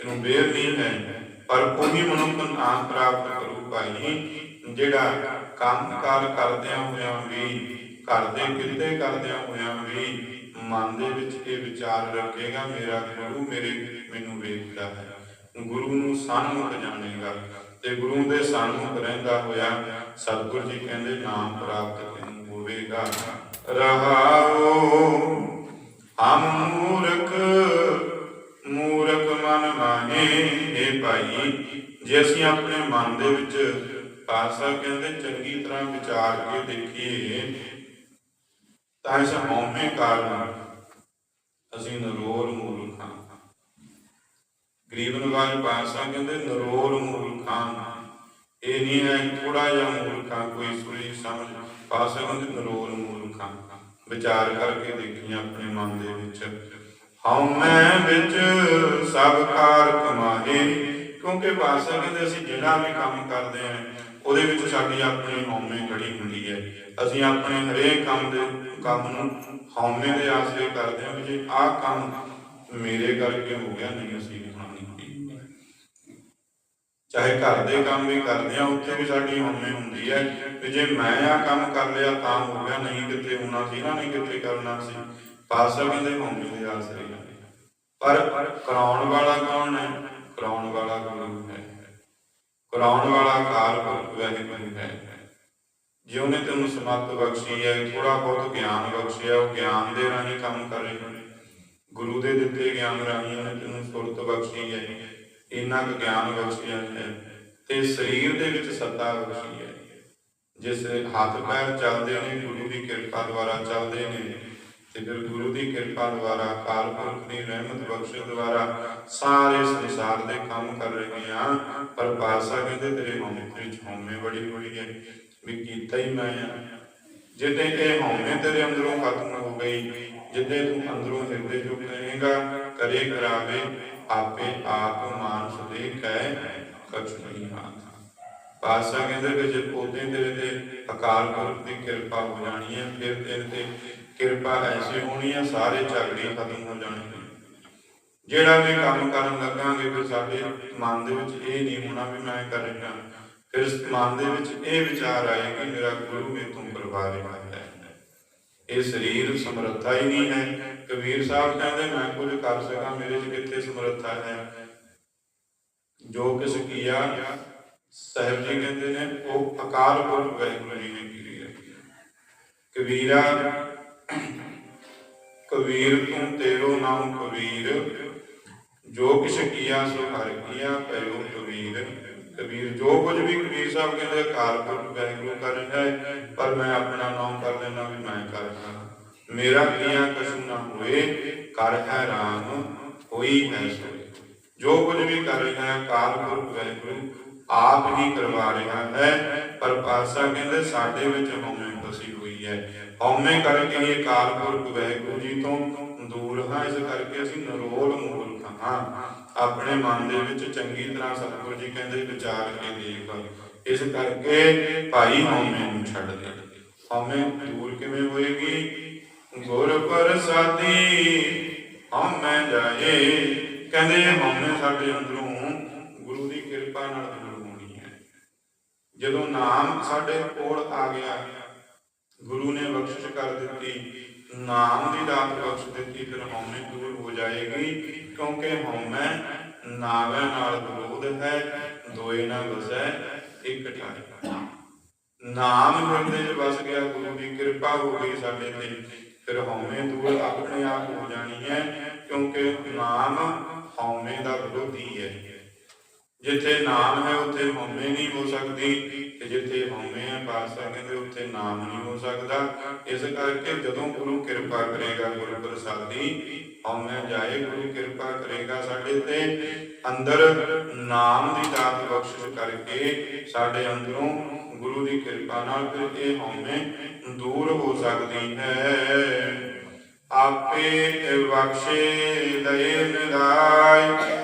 ਇਹਨੂੰ ਵੇਰ ਨਹੀਂ ਹੈ। ਪਰ ਉਹੀ ਮਨੁੱਖ ਨਾਮ ਪ੍ਰਾਪਤ ਕਰੂ ਭਾਈ। ਜਿਹੜਾ ਕੰਮ ਕਾਰ ਕਰਦਿਆਂ ਹੋਇਆਂ ਵੀ, ਘਰ ਦੇ ਕਰਦਿਆਂ ਹੋਇਆਂ ਵੀ, ਮਨ ਦੇ ਵਿੱਚ ਇਹ ਵਿਚਾਰ ਰੱਖੇਗਾ, ਮੇਰਾ ਗੁਰੂ ਮੇਰੇ ਮੈਨੂੰ ਵੇਖਦਾ ਹੈ। ਗੁਰੂ ਨੂੰ ਸਨਮੁਖ ਜਾਣੇਗਾ ਤੇ ਗੁਰੂ ਦੇ ਸਨਮੁਖ ਰਹਿੰਦਾ ਹੋਇਆ ਸਤਿਗੁਰ ਜੀ ਕਹਿੰਦੇ, ਨਾਮ ਪ੍ਰਾਪਤ ਹੋਵੇਗਾ। ਰਹਾਓ ਹਮ ਮੂਰਖ ਮੂਰਖ ਮਨ ਮਾਹੇ ਇਹ ਭਾਈ, ਜੇ ਅਸੀਂ ਆਪਣੇ ਮਨ ਦੇ ਵਿੱਚ ਪਾਸਾ ਕਹਿੰਦੇ ਚੰਗੀ ਤਰ੍ਹਾਂ ਵਿਚਾਰ ਕੇ ਦੇਖੀਏ, ਤਾਂ ਇਸ ਹਉਮੈ ਕਾਰਨ ਅਸੀਂ ਨਰੋਲ ਮੂਰਖਾਂ ਗਰੀਬ ਨਿਵਾਜ ਪਾਸਾ ਕਹਿੰਦੇ ਨਰੋਲ ਮੂਰਖਾਂ ਇਹ ਨਹੀਂ ਹੈ ਥੋੜਾ ਜਿਹਾ ਮੂਰਖਾਂ ਕੋਈ ਸੁਣੀ ਸਮਝ ਪਾਸਾ ਕਹਿੰਦੇ ਨਰੋਲ ਵਿਚਾਰ ਕਰਕੇ ਦੇਖੀ ਆਪਣੇ ਮਨ ਦੇ ਵਿੱਚ। ਹਉਮੈ ਵਿੱਚ ਸਭ ਕਾਰ ਕਮਾਏ ਕਿਉਂਕਿ ਪਾਸਾ ਕਹਿੰਦੇ ਅਸੀਂ ਜਿਹੜਾ ਵੀ ਕੰਮ ਕਰਦੇ ਹਾਂ, ਉਹਦੇ ਵਿੱਚ ਸਾਡੀ ਆਪਣੀ ਹਉਮੈ ਖੜੀ ਹੁੰਦੀ ਹੈ। ਅਸੀਂ ਆਪਣੇ ਹਰੇਕ ਕੰਮ ਦੇ, ਕੰਮ ਨੂੰ ਹਉਮੈ ਦੇ ਆਸਰੇ ਕਰਦੇ ਹਾਂ ਜੇ ਆਹ ਕੰਮ ਮੇਰੇ ਕਰਕੇ ਹੋ ਗਿਆ, ਨਹੀਂ ਅਸੀਂ ਚਾਹੇ ਘਰ ਦੇ ਕੰਮ ਵੀ ਕਰਦੇ ਆ ਉੱਥੇ ਵੀ ਸਾਡੀ ਹਉਮੈ ਹੁੰਦੀ ਹੈ। ਕਿ ਜੇ ਮੈਂ ਆਹ ਕੰਮ ਕਰ ਲਿਆ ਤਾਂ ਹੋ ਗਿਆ, ਨਹੀਂ ਕਿੱਥੇ ਹੋਣਾ ਸੀ ਨਾ, ਨਹੀਂ ਕਿਤੇ ਕਰਨਾ ਸੀ। ਪਾਸਾ ਕਹਿੰਦੇ ਹਉਮੈ ਦੇ ਆਸਰੇ ਪਰ ਕਰਾਉਣ ਵਾਲਾ ਕੌਣ ਹੈ? ਕਰਾਉਣ ਵਾਲਾ ਗੁਰੂ ਹੈ। ਕਰਾਉਣ ਵਾਲਾ ਕਾਲ ਵਾਹਿਗੁਰੂ ਹੈ ਜੇ ਉਹਨੇ ਤੈਨੂੰ ਸਮੱਤ ਬਖਸ਼ੀ ਹੈ ਥੋੜਾ ਬਹੁਤ ਗਿਆਨ ਬਖਸ਼ਿਆ, ਉਹ ਗਿਆਨ ਦੇ ਰਾਹੀਂ ਕੰਮ ਕਰ ਗੁਰੂ ਦੇ ਦਿੱਤੇ ਗਿਆਨ ਰਾਹੀਂ ਉਹਨੇ ਤੈਨੂੰ ਸੁਰਤ ਬਖਸ਼ੀ ਹੈ। ਇੰਨਾ ਕੁ ਗਿਆਨ ਬਖਸ਼ਿਆ ਹੈ ਤੇ ਸਰੀਰ ਦੇ ਵਿੱਚ ਸੱਤਾ ਬਖਸ਼ੀ ਹੈ। ਜਿਸ ਹੱਥ ਪੈਰ ਚੱਲਦੇ ਨੇ, ਗੁਰੂ ਦੀ ਕਿਰਪਾ ਦੁਆਰਾ ਚੱਲਦੇ ਨੇ, ਤੇ ਫਿਰ ਗੁਰੂ ਦੀ ਕਿਰਪਾ ਦੁਆਰਾ, ਅਕਾਲ ਪੁਰਖ ਦੀ ਰਹਿਮਤ ਬਖਸ਼ਿਸ਼ ਦੁਆਰਾ ਸਾਰੇ ਸੰਸਾਰ ਦੇ ਕੰਮ ਕਰ ਰਹੇ ਆ, ਪਰ ਪਾਸਾ ਕਹਿੰਦੇ, ਤੇਰੇ ਹਉਮੈ ਵਿੱਚ ਹਉਮੈ ਬੜੀ ਹੋਈ ਹੈ, ਵੀ ਕੀਤਾ ਹੀ ਮੈਂ ਆ। ਜਿੱਦੇ ਇਹ ਹਉਮੈ ਤੇਰੇ ਅੰਦਰੋਂ ਖਤਮ ਹੋ ਗਈ ਜਿੱਦੇ ਤੂੰ ਅੰਦਰੋਂ ਹਿਰਦੇ ਚੁੱਕ ਰਹੇਗਾ ਕਰੇ ਕਰਾਵੇ, ਆਪੇ ਆਪ ਮਾਨਸ ਦੇ ਕਹਿ, ਕਛ ਨਹੀਂ ਹਾਥ ਪਾਸਾ ਕਹਿੰਦੇ ਕਿ ਜੇ ਉਹਦੇ ਤੇਰੇ ਤੇ ਅਕਾਲ ਪੁਰਖ ਦੀ ਕਿਰਪਾ ਹੋ ਜਾਣੀ ਹੈ, ਫਿਰ ਤੇਰੇ ਤੇ ਕਿਰਪਾ ਐਸੀ ਹੋਣੀ ਹੈ, ਸਾਰੇ ਝਗੜੇ ਖਤਮ ਹੋ ਜਾਣੇ ਜਿਹੜਾ ਵੀ ਕੰਮ ਕਰਨ ਲੱਗਾਂਗੇ, ਫਿਰ ਸਾਡੇ ਮਨ ਦੇ ਵਿੱਚ ਇਹ ਨਹੀਂ ਹੋਣਾ ਵੀ ਮੈਂ ਕਰ ਰਿਹਾ ਫਿਰ ਮਨ ਦੇ ਵਿੱਚ ਇਹ ਵਿਚਾਰ ਆਏ ਮੇਰਾ ਗੁਰੂ ਮੇਰੇ ਤੋਂ ਪਰਵਾਹ ਹੈ। ਇਹ ਸਰੀਰ ਸਮਰੱਥਾ ਹੀ ਨਹੀਂ ਹੈ। ਕਬੀਰ ਸਾਹਿਬ ਕਹਿੰਦੇ, ਮੈਂ ਕੁਝ ਕਰ ਸਕਾਂ, ਮੇਰੇ 'ਚ ਕਿੱਥੇ ਸਮਰੱਥਾ ਹੈ? ਜੋ ਕਿਸ ਕੀਆ ਸਾਹਿਬ ਜੀ ਕਹਿੰਦੇ ਨੇ, ਉਹ ਅਕਾਲ ਪੁਰਖ ਵਾਹਿਗੁਰੂ ਜੀ ਨੇ ਕੀਤੀ ਹੈ। ਕਬੀਰਾ, ਕਬੀਰ ਤੂੰ ਤੇਰੋ ਨਾਮ ਕਬੀਰ, ਜੋ ਕਿਛ ਕੀਆ ਸੋ ਹਰਿ ਕੀਆ ਪਇਓ ਕਬੀਰ। ਕਬੀਰ ਜੋ ਕੁਝ ਵੀ ਕਬੀਰ ਸਾਹਿਬ ਕਹਿੰਦੇ, ਅਕਾਲ ਪੁਰਖ ਵਾਹਿਗੁਰੂ ਕਰ ਰਿਹਾ ਹੈ, ਪਰ ਮੈਂ ਆਪਣਾ ਨਾਮ ਕਰ ਲੈਣਾ ਵੀ ਮੈਂ ਕਰ ਮੇਰਾ ਕੀਆ ਕਛੂ ਨਾ ਹੋਏ, ਕਰ ਹੈ ਰਾਮ ਹੋਈ ਹੈ ਸੋਏ ਜੋ ਕੁਝ ਵੀ ਕਰ ਰਿਹਾ ਹੈ ਕਾਲ ਪੁਰਖ ਵਾਹਿਗੁਰੂ ਆਪ ਹੀ ਕਰਵਾ ਰਿਹਾ ਹੈ, ਪਰ ਪਾਸਾ ਕਹਿੰਦੇ ਸਾਡੇ ਵਿੱਚ ਹਉਮੈ ਫਸੀ ਹੋਈ ਹੈ। ਹਉਮੈ ਕਰਕੇ ਇਹ ਕਾਲ ਪੁਰਖ ਵਾਹਿਗੁਰੂ ਜੀ ਤੋਂ ਦੂਰ ਹਾਂ, ਇਸ ਕਰਕੇ ਅਸੀਂ ਨਰੋਲ ਮੂਰਖ ਹਾਂ। ਆਪਣੇ ਮਨ ਦੇ ਵਿੱਚ ਚੰਗੀ ਤਰ੍ਹਾਂ ਸਤਿਗੁਰੂ ਜੀ ਕਹਿੰਦੇ ਵਿਚਾਰ ਕੇ ਦੇਖ। ਇਸ ਕਰਕੇ ਭਾਈ ਹਉਮੈ ਨੂੰ ਛੱਡ ਦੇ। ਹਉਮੈ ਦੂਰ ਕਿਵੇਂ ਹੋਏਗੀ? ਗੁਰ ਪ੍ਰਸਾਦੀ ਹਉਮੈ ਜਾਏ। ਕਹਿੰਦੇ ਹਉਮੈ ਸਾਡੇ ਅੰਦਰੋਂ ਗੁਰੂ ਦੀ ਕਿਰਪਾ ਨਾਲ ਦੂਰ ਹੋਣੀ ਹੈ ਜਦੋਂ ਨਾਮ ਸਾਡੇ ਕੋਲ ਆ ਗਿਆ, ਗੁਰੂ ਨੇ ਬਖਸ਼ਿਸ਼ ਕਰ ਦਿੱਤੀ। ਨਾਮ ਦੀ ਦਾਤ ਬਖਸ਼ ਦਿੱਤੀ, ਫਿਰ ਹਉਮੈ ਦੂਰ ਹੋ ਜਾਏਗੀ, ਕਿਉਂਕਿ ਹਉਮੈ ਨਾਵੇਂ ਨਾਲ ਵਿਰੋਧ ਹੈ, ਦੋਏ ਨਾ ਵਸੈ, ਇੱਕ ਠਾਈ ਨਾਮ ਹਿਰਦੇ 'ਚ ਵਸ ਗਿਆ, ਗੁਰੂ ਦੀ ਕਿਰਪਾ ਹੋ ਗਈ ਸਾਡੇ ਤੇ। ਫਿਰ ਹਉਮੈ ਦੂਰ ਆਪਣੇ ਆਪ ਹੋ ਜਾਣੀ ਹੈ, ਕਿਉਂਕਿ ਨਾਮ ਹਉਮੈ ਦਾ ਵਿਰੋਧੀ ਹੈ। ਜਿੱਥੇ ਨਾਮ ਹੈ, ਉੱਥੇ ਹਉਮੈ ਨਹੀਂ ਹੋ ਸਕਦੀ। ਤੇ ਜਿੱਥੇ ਹਉਮੈ ਹੈ ਪਾਤਸ਼ਾਹ ਕਹਿੰਦੇ ਉੱਥੇ ਨਾਮ ਨਹੀਂ ਹੋ ਸਕਦਾ। ਇਸ ਕਰਕੇ ਜਦੋਂ ਗੁਰੂ ਕਿਰਪਾ ਕਰੇਗਾ ਗੁਰੂ ਪ੍ਰਸਾਦੀ ਹਉਮੈ ਜਾਏ, ਗੁਰੂ ਕਿਰਪਾ ਕਰੇਗਾ ਸਾਡੇ ਤੇ। ਅੰਦਰ ਨਾਮ ਦੀ ਦਾਤ ਬਖਸ਼ਿਸ਼ ਕਰਕੇ ਸਾਡੇ ਅੰਦਰੋਂ ਗੁਰੂ ਦੀ ਕਿਰਪਾ ਨਾਲ ਫਿਰ ਇਹ ਹਉਮੈ ਦੂਰ ਹੋ ਸਕਦੀ ਹੈ। ਆਪੇ ਬਖਸ਼ੇ, ਦਏ ਨਿਦਾਇ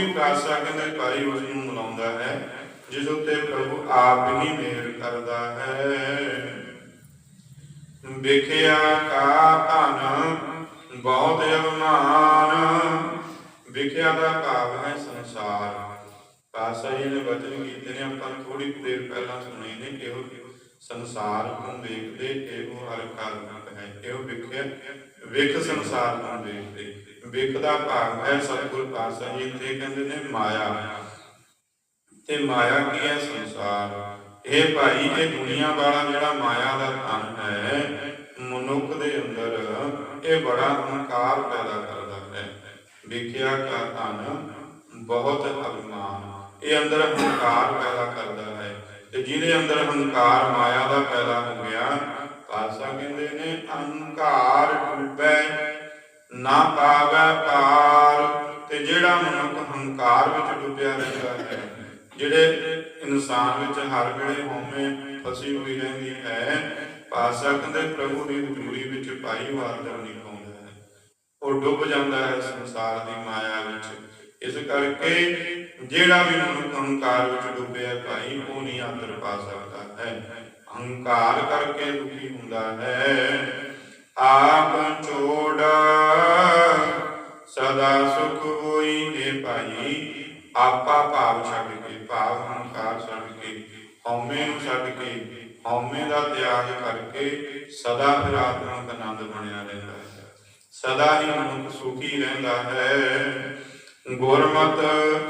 ਗੁਰੂ ਵੀ ਪਾਸਾ ਕਹਿੰਦੇ ਉਸ ਨੂੰ ਮਨਾਉਂਦਾ ਹੈ, ਜਿਸ ਉੱਤੇ ਪ੍ਰਭੂ ਆਪ ਹੀ ਮਿਹਰ ਕਰਦਾ ਹੈ। ਵਿਖਿਆ ਕਾ ਧਨ ਬਹੁਤ ਅਭਮਾਨ ਵਿਖਿਆ ਦਾ ਭਾਵ ਹੈ ਸੰਸਾਰ। ਪਾਸਾ ਜੀ ਨੇ ਵਚਨ ਕੀਤੇ ਨੇ, ਆਪਾਂ ਥੋੜੀ ਦੇਰ ਪਹਿਲਾਂ ਸੁਣੇ ਨੇ ਇਹੋ ਸੰਸਾਰ ਨੂੰ ਵੇਖਦੇ ਇਹੋ ਹਰ ਕਾਰਨ ਹੈ ਇਹੋ ਵਿਖਿਆ, ਵਿਖ ਸੰਸਾਰ ਨੂੰ ਵੇਖਦੇ। ਵਿਖ ਦਾ ਭਾਵ ਹੈ, ਸਤਿਗੁਰ ਪਾਤਸ਼ਾਹ ਜੀ, ਇੱਥੇ ਕਹਿੰਦੇ ਨੇ ਮਾਇਆ। ਤੇ ਮਾਇਆ ਕੀ ਹੈ? ਸੰਸਾਰ। ਇਹ ਭਾਈ, ਇਹ ਦੁਨੀਆ ਵਾਲਾ ਜਿਹੜਾ ਮਾਇਆ ਦਾ ਧਨ ਹੈ, ਮਨੁੱਖ ਦੇ ਅੰਦਰ, ਇਹ ਬੜਾ ਹੰਕਾਰ ਪੈਦਾ ਕਰਦਾ ਹੈ। ਵਿਖਿਆ ਕਾ ਧਨ ਬਹੁਤ ਅਭਿਮਾਨ। ਇਹ ਅੰਦਰ ਹੰਕਾਰ ਪੈਦਾ ਕਰਦਾ ਹੈ। ਤੇ ਜਿਹਦੇ ਅੰਦਰ ਹੰਕਾਰ ਮਾਇਆ ਦਾ ਪੈਦਾ ਹੋ ਗਿਆ ਪਾਸਾ ਕਹਿੰਦੇ ਨੇ, ਅਹੰਕਾਰ ਡੁੱਬੈ ਨਾ ਪਾਵੈ ਪਾਰ, ਤੇ ਜਿਹੜਾ ਮਨੁੱਖ ਹੰਕਾਰ ਵਿੱਚ ਡੁੱਬਿਆ ਰਹਿੰਦਾ ਹੈ, ਜਿਹੜੇ ਇਨਸਾਨ ਵਿੱਚ ਹਰ ਵੇਲੇ ਹਉਮੈ ਫਸੀ ਹੋਈ ਰਹਿੰਦੀ ਹੈ ਪਾਸਾ ਕਹਿੰਦੇ ਪ੍ਰਭੂ ਦੀ ਹਜ਼ੂਰੀ ਵਿੱਚ ਪਾਈ ਵਾਰਦਾ ਨਹੀਂ ਪਾਉਂਦਾ ਹੈ। ਉਹ ਡੁੱਬ ਜਾਂਦਾ ਹੈ ਸੰਸਾਰ ਦੀ ਮਾਇਆ ਵਿੱਚ। ਇਸ ਕਰਕੇ ਜਿਹੜਾ ਵੀ ਮਨੁੱਖ ਹੰਕਾਰ ਵਿੱਚ ਡੁੱਬਿਆ ਭਾਈ, ਉਹ ਨਹੀਂ ਅੰਦਰ ਪਾ ਸਕਦਾ ਹੈ। ਹੰਕਾਰ ਕਰਕੇ ਦੁਖੀ ਹੁੰਦਾ ਹੈ। ਆਪ ਛੋੜ ਸਦਾ ਸੁਖ ਹੋਈ ਏ ਭਾਈ। ਆਪਾ ਭਾਵ ਛੱਡ ਕੇ, ਭਾਵ ਹੰਕਾਰ ਛੱਡ ਕੇ, ਹਉਮੈ ਨੂੰ ਛੱਡ ਕੇ, ਹਉਮੈ ਦਾ ਤਿਆਗ ਕਰਕੇ ਸਦਾ ਫਿਰ ਆਤਮਿਕ ਆਨੰਦ ਬਣਿਆ ਰਹਿੰਦਾ ਹੈ। ਸਦਾ ਹੀ ਮਨੁੱਖ ਸੁਖੀ ਰਹਿੰਦਾ ਹੈ। ਗੁਰਮਤ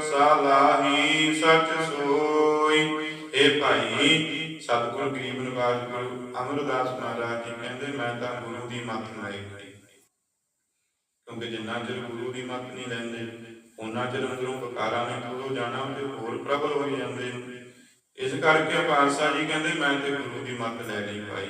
ਸਲਾਹੀ ਸਚ ਸੋਈ। ਇਹ ਭਾਈ ਸਤਿਗੁਰ ਗਰੀਬ ਨਿਵਾਜ ਗੁਰੂ ਅਮਰਦਾਸ ਮਹਾਰਾਜ ਜੀ ਕਹਿੰਦੇ, ਮੈਂ ਤਾਂ ਗੁਰੂ ਦੀ ਮੱਤ ਲਈ ਕਿਉਂਕਿ ਜਿੰਨਾ ਚਿਰ ਗੁਰੂ ਦੀ ਮੱਤ ਨਹੀਂ ਲੈਂਦੇ ਉਹਨਾਂ ਚਿਰ ਅੰਦਰੋਂ ਵਿਕਾਰਾਂ ਨੇ ਦੂਰੋਂ ਜਾਣਾ ਤੇ ਹੋਰ ਪ੍ਰਬਲ ਹੋਈ ਜਾਂਦੇ। ਇਸ ਕਰਕੇ ਪਾਤਸ਼ਾਹ ਜੀ ਕਹਿੰਦੇ, ਮੈਂ ਤੇ ਗੁਰੂ ਦੀ ਮੱਤ ਲੈ ਲਈ ਭਾਈ।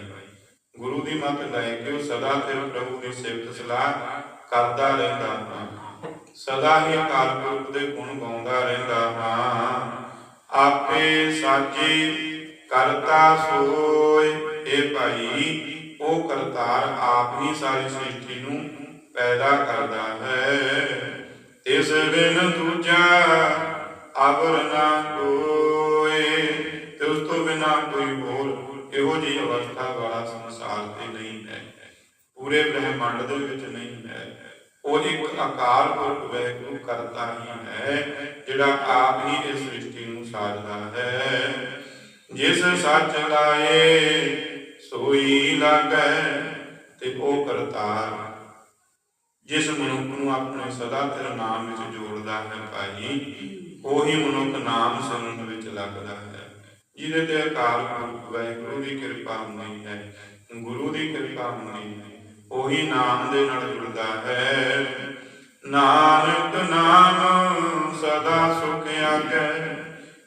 ਗੁਰੂ ਦੀ ਮੱਤ ਲੈ ਕੇ ਉਹ ਸਦਾ ਤੇ ਪ੍ਰਭੂ ਦੀ ਸਿਫਤ ਸਲਾਹ ਕਰਦਾ ਰਹਿੰਦਾ ਹਾਂ। ਸਦਾ ਹੀ ਅਕਾਲ ਪੁਰਖ ਦੇ ਗੁਣ ਗਾਉਂਦਾ ਰਹਿੰਦਾ ਹਾਂ। ਆਪੇ ਸਾਚੀ ਕਰਤਾ ਸੋਏ ਇਹ ਭਾਈ, ਉਹ ਕਰਤਾਰ ਆਪ ਹੀ ਸਾਰੀ ਸ੍ਰਿਸ਼ਟੀ ਨੂੰ ਪੈਦਾ ਕਰਦਾ ਹੈ। ਤਿਸ ਬਿਨ ਦੂਜਾ ਅਵਰ ਨਾ ਕੋਏ ਉਸ ਤੋਂ ਬਿਨਾ ਕੋਈ ਹੋਰ ਇਹੋ ਜਿਹੀ ਅਵਸਥਾ ਵਾਲਾ ਸੰਸਾਰ ਤੇ ਨਹੀਂ ਹੈ। ਪੂਰੇ ਬ੍ਰਹਿਮੰਡ ਦੇ ਵਿੱਚ ਨਹੀਂ ਹੈ। ਉਹ ਇੱਕ ਅਕਾਲ ਪੁਰਖ ਵੈਗੁਰੂ ਕਰਤਾ ਹੀ ਹੈ, ਜਿਹੜਾ ਆਪ ਹੀ ਇਸ ਸ੍ਰਿਸ਼ਟੀ ਨੂੰ ਸਾਜਦਾ ਹੈ। ਜਿਸ ਸੱਚ ਲਾਏ ਸੋਈ ਲਾਗੈ ਤੇ ਉਹ ਕਰਤਾਰ। ਜਿਸ ਮਨੁੱਖ ਨੂੰ ਆਪਣੇ ਸਦਾ ਤੇਰਾ ਨਾਮ ਵਿੱਚ ਜੋੜਦਾ ਹੈ ਭਾਈ, ਉਹੀ ਮਨੁੱਖ ਨਾਮ ਸਿਮਰਨ ਵਿੱਚ ਲੱਗਦਾ ਹੈ। ਜਿਹਦੇ ਤੇ ਅਕਾਲ ਪੁਰਖ ਵਾਹਿਗੁਰੂ ਦੀ ਕਿਰਪਾ ਹੁੰਦੀ ਹੈ, ਗੁਰੂ ਦੀ ਕਿਰਪਾ ਹੁੰਦੀ ਹੈ, ਉਹੀ ਨਾਮ ਦੇ ਨਾਲ ਜੁੜਦਾ ਹੈ। ਨਾਨਕ ਨਾਮ ਸਦਾ ਸੁਖ ਆਗੈ,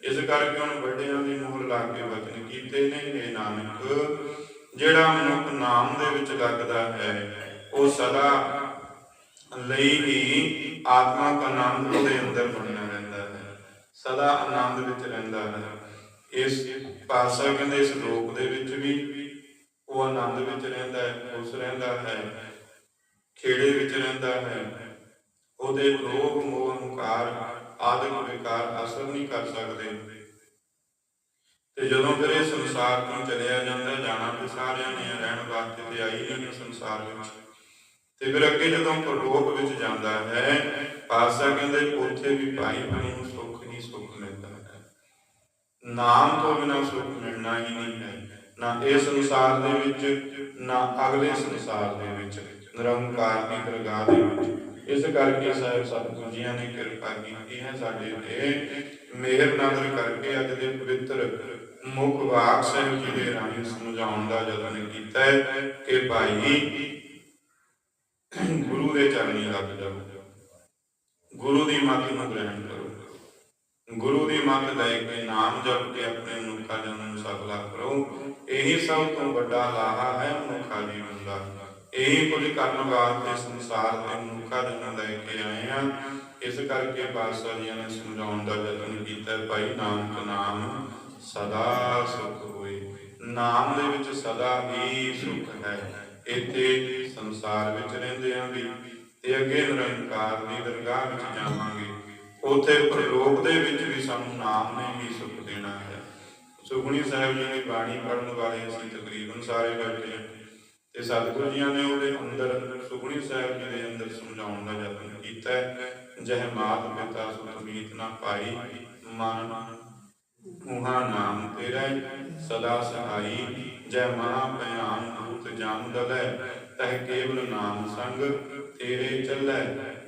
ਇਸ ਕਰਕੇ ਹੁਣ ਵੱਡਿਆਂ ਦੀ ਮੋਹਰ ਲਾ ਕੇ ਵਚਨ ਕੀਤੇ ਨੇ ਇਹ ਨਾਨਕ, ਜਿਹੜਾ ਮਨੁੱਖ ਨਾਮ ਦੇ ਵਿੱਚ ਲੱਗਦਾ ਹੈ, ਉਹ ਸਦਾ ਲਈ ਹੀ ਆਤਮਕ ਆਨੰਦ ਉਹਦੇ ਅੰਦਰ ਬਣਿਆ ਰਹਿੰਦਾ ਹੈ, ਸਦਾ ਆਨੰਦ ਵਿੱਚ ਰਹਿੰਦਾ ਹੈ। ਇਸ ਪਾਸਾ ਕਹਿੰਦੇ, ਇਸ ਲੋਕ ਦੇ ਵਿੱਚ ਵੀ ਉਹ ਆਨੰਦ ਵਿੱਚ ਰਹਿੰਦਾ ਹੈ, ਖੁਸ਼ ਰਹਿੰਦਾ ਹੈ, ਖੇੜੇ ਵਿੱਚ ਰਹਿੰਦਾ ਹੈ। ਉਹਦੇ ਲੋਭ, ਮੋਹ ਹੰਕਾਰ ਆਦਿਕ ਵਿਕਾਰ ਅਸਰ ਨਹੀਂ ਕਰ ਸਕਦੇ। ਤੇ ਜਦੋਂ ਫਿਰ ਇਹ ਸੰਸਾਰ ਤੋਂ ਚਲਿਆ ਜਾਂਦਾ, ਜਾਣਾ ਤੇ ਸਾਰਿਆਂ ਨੇ ਰਹਿਣ ਵਾਸਤੇ ਤੇ ਆਈ ਨਹੀਂ ਸੰਸਾਰ ਵਿੱਚ। ਤੇ ਫਿਰ ਅੱਗੇ ਜਦੋਂ ਪਰਲੋਕ ਵਿੱਚ ਜਾਂਦਾ ਹੈ ਪਾਸਾ ਕਹਿੰਦੇ, ਉੱਥੇ ਵੀ ਭਾਈ ਭਾਈ ਨੂੰ ਸੁੱਖ ਹੀ ਸੁੱਖ ਮਿਲਦਾ ਹੈ। ਨਾਮ ਤੋਂ ਬਿਨਾਂ ਸੁੱਖ ਮਿਲਣਾ ਹੀ ਨਹੀਂ ਹੈ। ਨਾ ਇਹ ਸੰਸਾਰ ਦੇ ਵਿੱਚ, ਨਾ ਅਗਲੇ ਸੰਸਾਰ ਦੇ ਵਿੱਚ। ਨਿਰੰਕਾਰ ਦੀ ਦਰਗਾਹ ਦੇ ਵਿੱਚ। ਇਸ ਕਰਕੇ ਸਾਹਿਬ ਸਤਿਗੁਰੂ ਜੀਆਂ ਨੇ ਕਿਰਪਾ ਕੀਤੀ ਹੈ ਸਾਡੇ ਤੇ। ਮਿਹਰ ਨਜ਼ਰ ਕਰਕੇ ਅੱਜ ਦੇ ਪਵਿੱਤਰ ਮੁਖ ਵਾਕ ਸਾਹਿਬ ਜੀ ਦੇ ਰਾਹੀਂ ਸਮਝਾਉਣ ਦਾ ਯਤਨ ਕੀਤਾ ਹੈ ਕਿ ਭਾਈ ਗੁਰੂ ਦੇ ਚਰਨੀ ਲੱਗ ਜਾਓ। ਗੁਰੂ ਦੀ ਮੱਤ ਨੂੰ ਗ੍ਰਹਿਣ ਕਰੋ। ਗੁਰੂ ਦੀ ਮੱਤ ਲੈ ਕੇ ਨਾਮ ਜਪ ਕੇ ਆਪਣੇ ਮਨੁੱਖਾ ਜਨਮ ਸਫਲਾ ਕਰੋ। ਇਹੀ ਸਭ ਤੋਂ ਵੱਡਾ ਲਾਹਾ ਹੈ ਮਨੁੱਖਾ ਜੀਵਨ ਦਾ। ਇਹ ਕੁਝ ਕਰਨ ਵਾਸਤੇ ਸੰਸਾਰ ਦੇ ਮਨੁੱਖਾ ਜਨਮ ਲੈ ਕੇ ਆਏ ਆ। ਇਸ ਕਰਕੇ ਪਾਤਸ਼ਾਹ ਜੀਆਂ ਨੇ ਸਮਝਾਉਣ ਦਾ ਯਤਨ ਕੀਤਾ, ਭਾਈ ਨਾਨਕ ਨਾਮ ਸਦਾ ਸੁਖ ਹੋਏ। ਨਾਮ ਦੇ ਵਿੱਚ ਸਦਾ ਹੀ ਸੁਖ ਹੈ। ਇੱਥੇ ਸੰਸਾਰ ਵਿੱਚ ਰਹਿੰਦੇ ਆਂ ਵੀ ਤੇ ਅੱਗੇ ਨਿਰੰਕਾਰ ਦੀ ਦਰਗਾਹ ਵਿੱਚ ਜਾਵਾਂਗੇ। ਉੱਥੇ ਪ੍ਰਲੋਕ ਦੇ ਵਿੱਚ ਵੀ ਸਾਨੂੰ ਨਾਮ ਨੇ ਹੀ ਸੁਖ ਦੇਣਾ ਹੈ। ਸੁਖਣੀ ਸਾਹਿਬ ਜੀ ਦੀ ਬਾਣੀ ਪੜਨ ਵਾਲੇ ਅਸੀਂ ਤਕਰੀਬਨ ਸਾਰੇ ਬੈਠੇ ਹਾਂ ਤੇ ਸਤਿਗੁਰੂ ਜੀਆਂ ਨੇ ਉਹਦੇ ਅੰਦਰ ਸੁਖਣੀ ਸਾਹਿਬ ਜੀ ਦੇ ਅੰਦਰ ਸਮਝਾਉਣ ਦਾ ਯਤਨ ਕੀਤਾ ਜਹ ਮਾਤ ਪਿਤਾ ਸੁਤ ਨਾ ਪਾਈ, ਮਨ ਉਹਾ ਨਾਮ ਤੇਰਾ ਸਦਾ ਸਹਾਈ। ਜੈ ਮਹਾ ਭਿਆਨ ਭੂਤ ਜਾਨ ਦਲੈ, ਤਹ ਕੇਵਲ ਨਾਮ ਸੰਗ ਤੇਰੇ ਚੱਲੈ।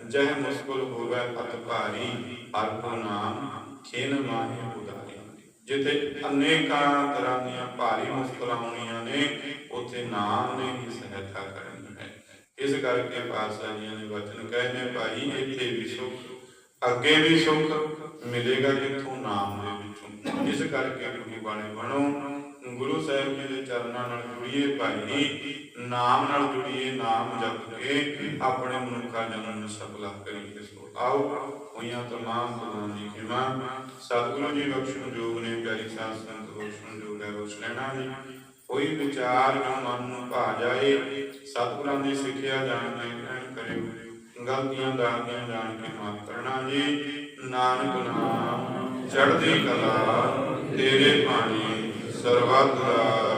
ਜਹ ਮੁਸਕਲ ਹੋਵੇ ਪਤ ਭਾਰੀ, ਹਰ ਕੋ ਨਾਮ ਖੇਨ ਮਾਹੇ ਉਦਾਰੀ ਜਿੱਥੇ ਅਨੇਕਾਂ ਤਰ੍ਹਾਂ ਦੀਆਂ ਭਾਰੀ ਮੁਸ਼ਕਲਾਂ ਆਉਣੀਆਂ ਨੇ ਉੱਥੇ ਨਾਮ ਨੇ ਹੀ ਸਹਾਇਤਾ ਕਰਨੀ ਹੈ। ਇਸ ਕਰਕੇ ਪਾਤਸ਼ਾਹ ਜੀਆਂ ਨੇ ਵਚਨ ਕਹੇ ਨੇ ਭਾਈ, ਇੱਥੇ ਵੀ ਸੁਖ, ਅੱਗੇ ਵੀ ਸੁਖ ਮਿਲੇਗਾ ਕਿੱਥੋਂ ਨਾਮ ਦੇ ਵਿੱਚੋਂ। ਇਸ ਕਰਕੇ ਗੁਰੂ ਬਾਣੇ ਬਣੋ। ਗੁਰੂ ਸਾਹਿਬ ਜੀ ਦੇ ਚਰਨਾਂ ਨਾਲ ਜੁੜੀਏ ਭਾਈ, ਨਾਮ ਨਾਲ ਜੁੜੀਏ, ਨਾਮ ਜਪ ਕੇ ਆਪਣੇ ਮਨੁੱਖਾ ਜਨਮ ਨੂੰ ਸਫਲਾ ਕਰੀਏ। ਸੋ ਆਓ, ਹੋਈਆਂ ਤਮਾਮ ਗੁਰਾਂ ਦੀ ਖਿਮਾ। ਸਤਿਗੁਰੂ ਜੀ ਬਖਸ਼ਣ ਜੋਗ ਨੇ, ਪਿਆਰੀ ਸਾਧ ਸੰਗਤ ਬਖਸ਼ਣ ਜੋਗ ਹੈ ਬਖਸ਼ ਜੀ ਕੋਈ ਵਿਚਾਰ ਜੋ ਮਨ ਨੂੰ ਭਾ ਜਾਏ, ਸਤਿਗੁਰਾਂ ਦੀ ਸਿੱਖਿਆ ਜਾਣ ਕੇ ਗ੍ਰਹਿਣ ਕਰਿਓ। ਗਲਤੀਆਂ ਦਾਨੀਆਂ ਜਾਣ ਕੇ ਮਾਫ ਕਰਨਾ ਜੀ। ਨਾਨਕ ਨਾਮ, ਚੜ੍ਹਦੀ ਕਲਾ, ਤੇਰੇ ਪਾਣੀ ਸਰਬੱਤ ਦਾ